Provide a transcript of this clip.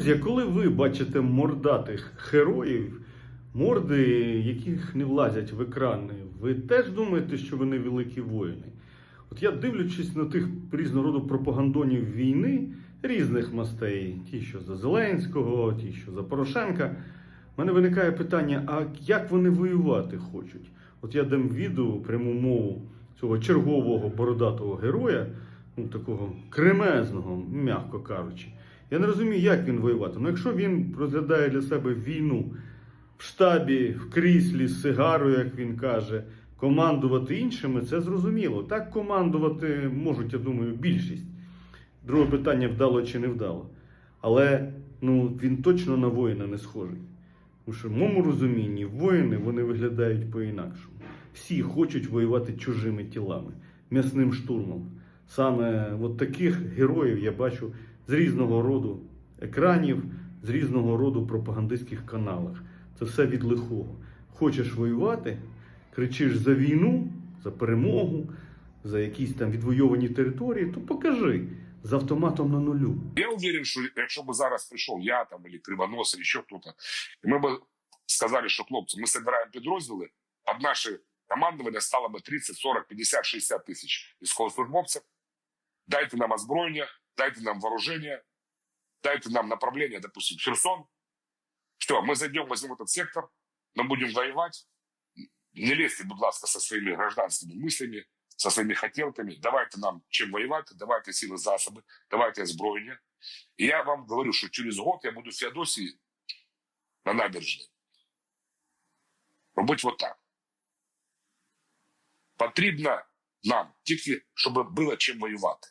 Друзі, коли ви бачите мордатих героїв, морди, яких не влазять в екрани, ви теж думаєте, що вони великі воїни? От я дивлячись на тих різного роду пропагандонів війни різних мастей, ті, що за Зеленського, ті, що за Порошенка, в мене виникає питання: а як вони воювати хочуть? От я дам відео пряму мову цього чергового бородатого героя, ну такого кремезного, м'яко кажучи. Я не розумію, як він воювати. Ну, якщо він розглядає для себе війну в штабі, в кріслі з сигарою, як він каже, командувати іншими, це зрозуміло. Так командувати можуть, я думаю, більшість. Друге питання вдало чи не вдало. Але ну, він точно на воїна не схожий. Тому що в моєму розумінні воїни вони виглядають по-інакшому. Всі хочуть воювати чужими тілами, м'ясним штурмом. Саме от таких героїв я бачу з різного роду екранів, з різного роду пропагандистських каналах. Це все від лихого. Хочеш воювати, кричиш за війну, за перемогу, за якісь там відвойовані території, то покажи з автоматом на нулю. Я уверен, що якщо б зараз прийшов я там, або Кривонос, або ще хто-то, і ми б сказали, що хлопці, ми збираємо підрозділи, під наше командування стало б 30, 40, 50, 60 тисяч військовослужбовців. Дайте нам озброєння, дайте нам вооруження, дайте нам направлення, допустим, в Херсон. Все, ми зайдемо, возьмем этот сектор, ми будемо воювати. Не лезьте, будь ласка, со своїми гражданськими мислями, со своїми хотілками. Давайте нам чим воювати, давайте сили засоби, давайте озброєння. І я вам говорю, що через год я буду в Феодосії на набережній. Робити вот так. Потрібно нам тільки, щоб було чим воювати.